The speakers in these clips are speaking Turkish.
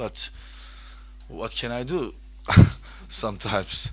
but what can I do? Sometimes.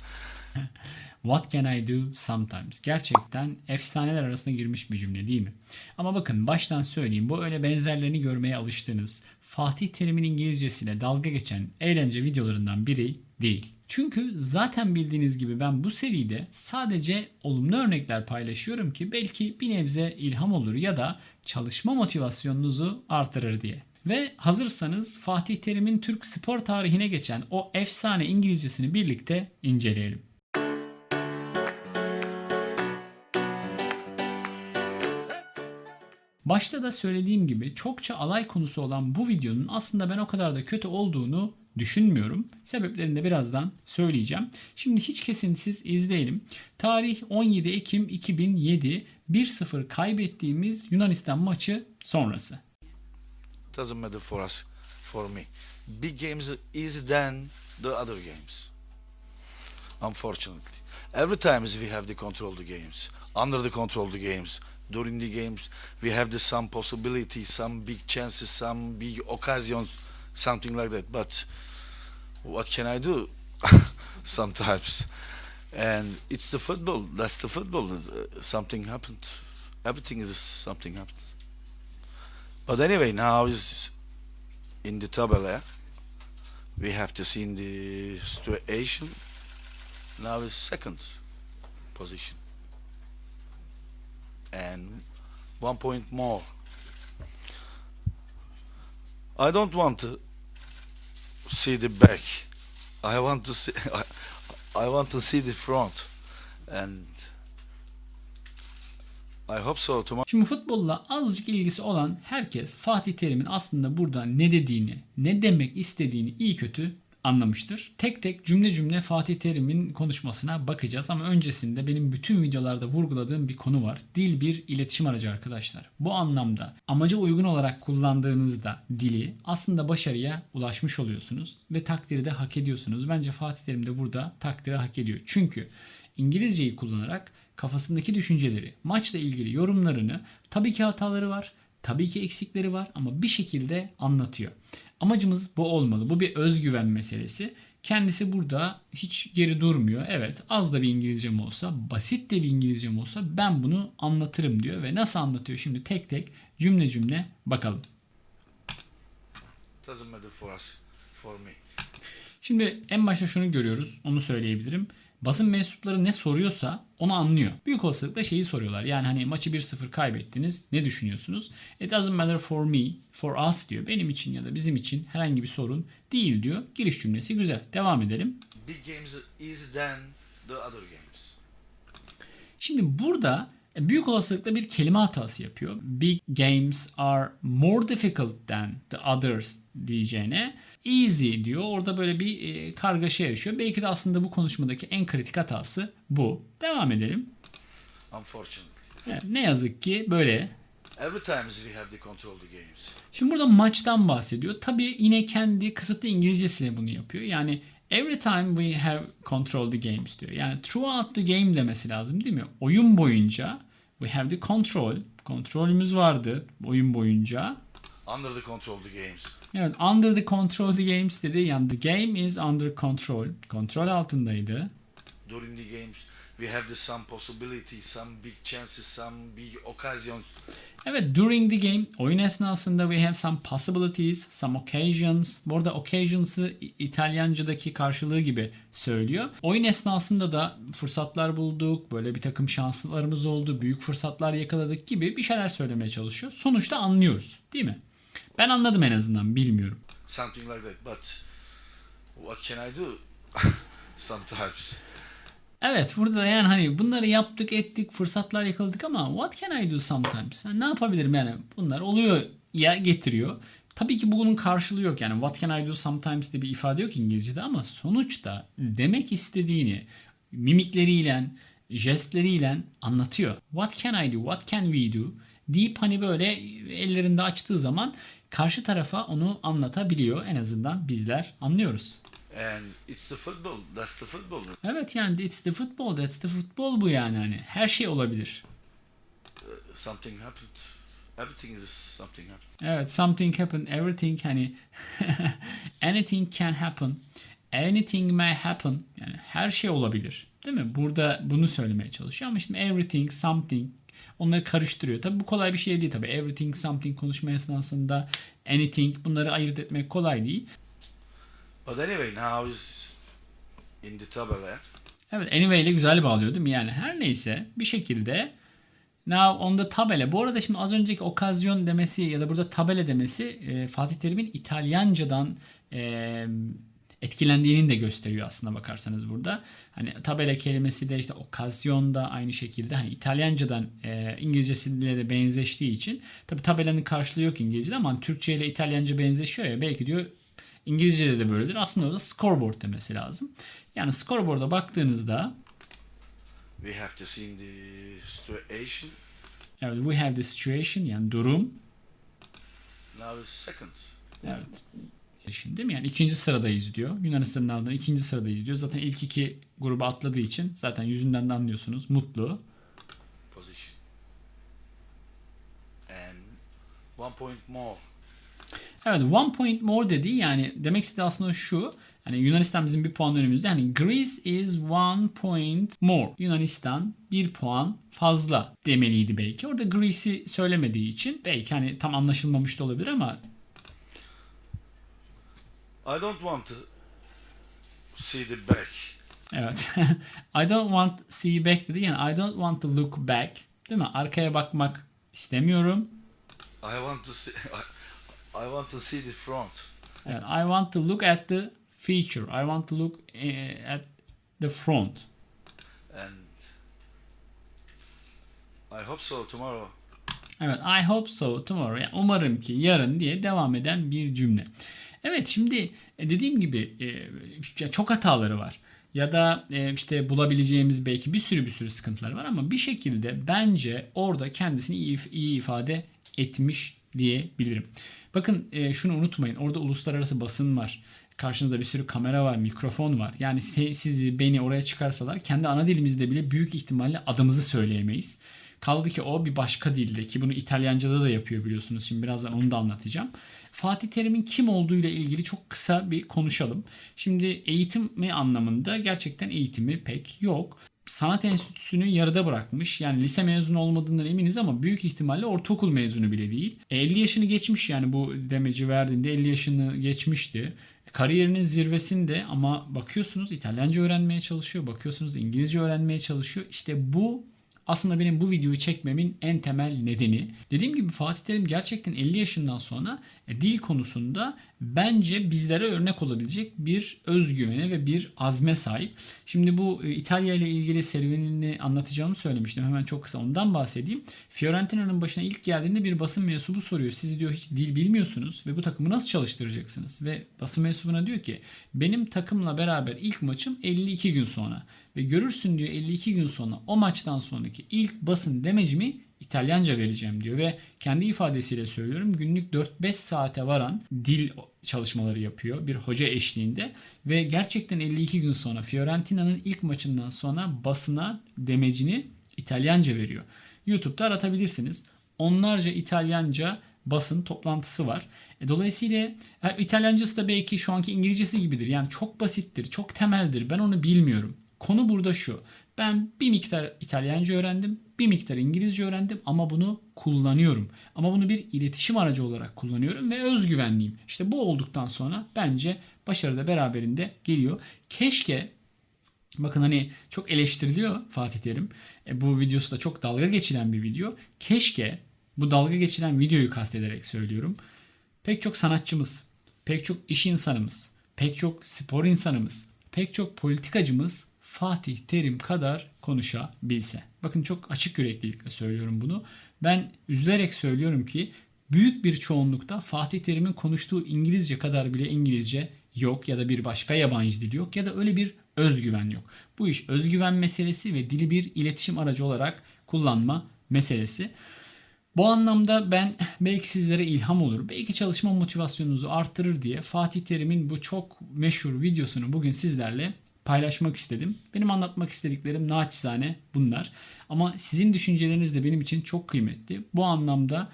What can I do sometimes? Gerçekten efsaneler arasına girmiş bir cümle değil mi? Ama bakın baştan söyleyeyim bu öyle benzerlerini görmeye alıştığınız Fatih Terim'in İngilizcesiyle dalga geçen eğlence videolarından biri değil. Çünkü zaten bildiğiniz gibi ben bu seride sadece olumlu örnekler paylaşıyorum ki belki bir nebze ilham olur ya da çalışma motivasyonunuzu artırır diye. Ve hazırsanız Fatih Terim'in Türk spor tarihine geçen o efsane İngilizcesini birlikte inceleyelim. Başta da söylediğim gibi çokça alay konusu olan bu videonun aslında ben o kadar da kötü olduğunu düşünmüyorum. Sebeplerini de birazdan söyleyeceğim. Şimdi hiç kesintisiz izleyelim. Tarih 17 Ekim 2007 1-0 kaybettiğimiz Yunanistan maçı sonrası. Doesn't matter for us, for me. Big games easier than the other games. Unfortunately. Every time we have the control the games, under the control the games, during the games, we have the some possibility, some big chances, some big occasions, something like that. But what can I do? Sometimes, and it's the football. That's the football. Uh, something happened. Everything is something happened. But anyway, now is in the tabela. Eh? We have to see in the situation. Now is second position. And one point more. I don't want to see the back. I want to see. I, want to see the front, and I hope so tomorrow. Şimdi futbolla azıcık ilgisi olan herkes Fatih Terim'in aslında burada ne dediğini, ne demek istediğini iyi kötü anlamıştır. Tek tek cümle cümle Fatih Terim'in konuşmasına bakacağız ama öncesinde benim bütün videolarda vurguladığım bir konu var. Dil bir iletişim aracı arkadaşlar. Bu anlamda amaca uygun olarak kullandığınızda dili aslında başarıya ulaşmış oluyorsunuz ve takdiri de hak ediyorsunuz. Bence Fatih Terim de burada takdiri hak ediyor. Çünkü İngilizceyi kullanarak kafasındaki düşünceleri, maçla ilgili yorumlarını tabii ki hataları var, tabii ki eksikleri var ama bir şekilde anlatıyor. Amacımız bu olmalı. Bu bir özgüven meselesi. Kendisi burada hiç geri durmuyor. Evet az da bir İngilizcem olsa, basit de bir İngilizcem olsa ben bunu anlatırım diyor. Ve nasıl anlatıyor şimdi tek tek cümle cümle bakalım. Doesn't matter for us, for me. Şimdi en başta şunu görüyoruz. Onu söyleyebilirim. Basın mensupları ne soruyorsa onu anlıyor. Büyük olasılıkla şeyi soruyorlar. Yani hani maçı 1-0 kaybettiniz. Ne düşünüyorsunuz? It doesn't matter for me, for us diyor. Benim için ya da bizim için herhangi bir sorun değil diyor. Giriş cümlesi güzel. Devam edelim. Big games easier than the other games. Şimdi burada büyük olasılıkla bir kelime hatası yapıyor. Big games are more difficult than the others diyeceğine easy diyor. Orada böyle bir e, kargaşa yaşıyor. Belki de aslında bu konuşmadaki en kritik hatası bu. Devam edelim. Unfortunately. Evet, ne yazık ki böyle. Every time we have the control the games. Şimdi burada maçtan bahsediyor. Tabii yine kendi kısıtlı İngilizcesiyle bunu yapıyor. Yani every time we have control the games diyor. Yani throughout the game demesi lazım değil mi? Oyun boyunca we have the control. Kontrolümüz vardı oyun boyunca. Under the control the games. Evet, under the control the games dedi. Yani the game is under control. Kontrol altındaydı. During the games we have the some possibility, some big chances, some big occasions. Evet, during the game, oyun esnasında we have some possibilities, some occasions. Bu arada occasions'ı İtalyanca'daki karşılığı gibi söylüyor. Oyun esnasında da fırsatlar bulduk, böyle bir takım şanslarımız oldu, büyük fırsatlar yakaladık gibi bir şeyler söylemeye çalışıyor. Sonuçta anlıyoruz, değil mi? Ben anladım en azından, bilmiyorum. Something like that. But what can I do? Sometimes. Evet burada da yani hani bunları yaptık ettik fırsatlar yakaladık ama what can I do sometimes? Yani ne yapabilirim yani bunlar oluyor ya getiriyor. Tabii ki bunun karşılığı yok yani what can I do sometimes diye bir ifade yok İngilizce'de ama sonuçta demek istediğini mimikleriyle, jestleriyle anlatıyor. What can I do? What can we do? Deyip hani böyle ellerinde açtığı zaman karşı tarafa onu anlatabiliyor. En azından bizler anlıyoruz. And it's the football. That's the football. Evet yani it's the football, that's the football bu yani hani her şey olabilir. Something happened. Everything is something. huh? Evet, something happen, everything hani anything can happen, anything may happen. Yani her şey olabilir. Değil mi? Burada bunu söylemeye çalışıyor ama şimdi everything, something onları karıştırıyor. Tabii bu kolay bir şey değil tabii. Everything, something konuşma esnasında anything bunları ayırt etmek kolay değil. But anyway, now is in the tabela. Evet anyway ile güzel bağlıyor değil mi? Yani her neyse bir şekilde now on the tabela. Bu arada şimdi az önceki okazyon demesi ya da burada tabela demesi e, Fatih Terim'in İtalyancadan e, etkilendiğini de gösteriyor aslında bakarsanız burada. Hani tabela kelimesi de işte okazyon da aynı şekilde hani İtalyancadan e, İngilizcesiyle de benzeştiği için tabi tabelanın karşılığı yok İngilizce'de ama hani Türkçe ile İtalyanca benzeşiyor ya belki diyor İngilizce'de de böyledir. Aslında orada scoreboard demesi lazım. Yani scoreboard'a baktığınızda We have to see in the situation. evet we have the situation yani durum Now is second. evet Şimdi değil mi? Yani ikinci sıradayız diyor. Yunanistan'ın ardından ikinci sıradayız diyor. Zaten ilk iki gruba atladığı için zaten yüzünden de anlıyorsunuz. Mutlu. position. And one point more. Evet one point more dediği yani demek istediği aslında şu. Hani Yunanistan bizim bir puan önümüzde. Hani Greece is one point more. Yunanistan bir puan fazla demeliydi belki. Orada Greece'i söylemediği için belki hani tam anlaşılmamış da olabilir ama I don't want to see the back. evet. I don't want to see back dedi. Yani I don't want to look back. Değil mi? Arkaya bakmak istemiyorum. I want to see. I, I want to see the front. Evet, I want to look at the feature. I want to look eh, at the front. And I hope so tomorrow. Evet, I hope so tomorrow. Yani umarım ki yarın diye devam eden bir cümle. Evet, şimdi e, dediğim gibi e, çok hataları var. Ya da e, işte bulabileceğimiz belki bir sürü bir sürü sıkıntılar var ama bir şekilde bence orada kendisini iyi, ifade etmiş diyebilirim. Bakın şunu unutmayın. Orada uluslararası basın var. Karşınızda bir sürü kamera var, mikrofon var. Yani sizi, beni oraya çıkarsalar kendi ana dilimizde bile büyük ihtimalle adımızı söyleyemeyiz. Kaldı ki o bir başka dilde ki bunu İtalyanca'da da yapıyor biliyorsunuz. Şimdi birazdan onu da anlatacağım. Fatih Terim'in kim olduğu ile ilgili çok kısa bir konuşalım. Şimdi eğitimi anlamında gerçekten eğitimi pek yok. Sanat enstitüsünü yarıda bırakmış. Yani lise mezunu olmadığından eminiz ama büyük ihtimalle ortaokul mezunu bile değil. E, 50 yaşını geçmiş yani bu demeci verdiğinde 50 yaşını geçmişti. Kariyerinin zirvesinde ama bakıyorsunuz İtalyanca öğrenmeye çalışıyor. Bakıyorsunuz İngilizce öğrenmeye çalışıyor. İşte bu aslında benim bu videoyu çekmemin en temel nedeni. Dediğim gibi Fatih Terim gerçekten 50 yaşından sonra e, dil konusunda bence bizlere örnek olabilecek bir özgüvene ve bir azme sahip. Şimdi bu e, İtalya ile ilgili serüvenini anlatacağımı söylemiştim. Hemen çok kısa ondan bahsedeyim. Fiorentina'nın başına ilk geldiğinde bir basın mensubu soruyor. Siz diyor hiç dil bilmiyorsunuz ve bu takımı nasıl çalıştıracaksınız? Ve basın mensubuna diyor ki benim takımla beraber ilk maçım 52 gün sonra. Ve görürsün diyor 52 gün sonra o maçtan sonraki ilk basın demecimi İtalyanca vereceğim diyor ve kendi ifadesiyle söylüyorum günlük 4-5 saate varan dil çalışmaları yapıyor bir hoca eşliğinde ve gerçekten 52 gün sonra Fiorentina'nın ilk maçından sonra basına demecini İtalyanca veriyor. YouTube'da aratabilirsiniz. Onlarca İtalyanca basın toplantısı var. E, dolayısıyla e, İtalyancası da belki şu anki İngilizcesi gibidir. Yani çok basittir, çok temeldir. Ben onu bilmiyorum. Konu burada şu. Ben bir miktar İtalyanca öğrendim, bir miktar İngilizce öğrendim ama bunu kullanıyorum. Ama bunu bir iletişim aracı olarak kullanıyorum ve özgüvenliyim. İşte bu olduktan sonra bence başarı da beraberinde geliyor. Keşke Bakın hani çok eleştiriliyor Fatih Terim. E, bu videosu da çok dalga geçilen bir video. Keşke bu dalga geçilen videoyu kastederek söylüyorum. Pek çok sanatçımız, pek çok iş insanımız, pek çok spor insanımız, pek çok politikacımız Fatih Terim kadar konuşabilse. Bakın çok açık yüreklilikle söylüyorum bunu. Ben üzülerek söylüyorum ki büyük bir çoğunlukta Fatih Terim'in konuştuğu İngilizce kadar bile İngilizce yok ya da bir başka yabancı dil yok ya da öyle bir özgüven yok. Bu iş özgüven meselesi ve dili bir iletişim aracı olarak kullanma meselesi. Bu anlamda ben belki sizlere ilham olur, belki çalışma motivasyonunuzu arttırır diye Fatih Terim'in bu çok meşhur videosunu bugün sizlerle paylaşmak istedim. Benim anlatmak istediklerim naçizane bunlar. Ama sizin düşünceleriniz de benim için çok kıymetli. Bu anlamda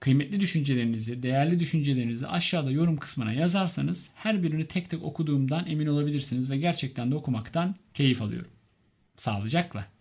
kıymetli düşüncelerinizi, değerli düşüncelerinizi aşağıda yorum kısmına yazarsanız her birini tek tek okuduğumdan emin olabilirsiniz ve gerçekten de okumaktan keyif alıyorum. Sağlıcakla.